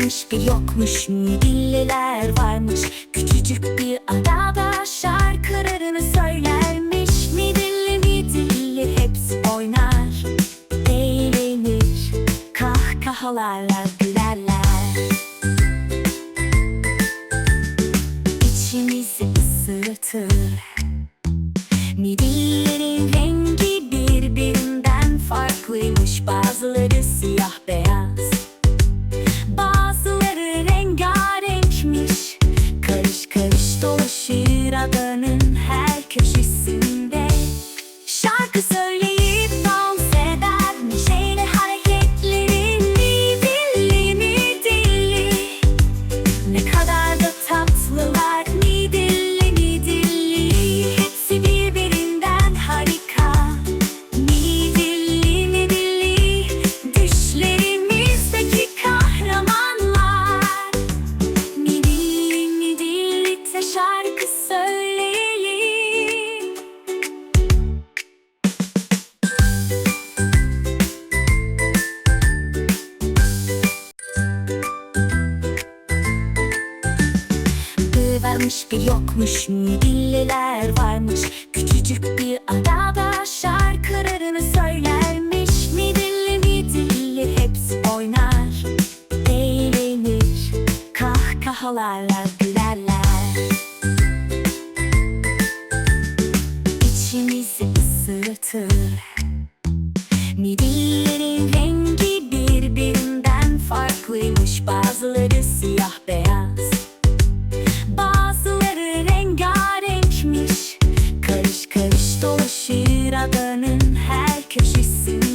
varmış bir yokmuş. Midilliler varmış. Küçücük bir adada şarkılarını söylermiş. Midilli midilli hepsi oynar. Eğlenir. Kahkahalarla gülerler. İçimizi ısıtır Midillerin rengi adanın her köşesinde varmış yokmuş. Midilliler varmış. Küçücük bir adada şarkılarını söylermiş. Midilli midilli hepsi oynar. Eğlenir. Kahkahalarla gülerler. İçimizi ısıtır Midilli Kişisin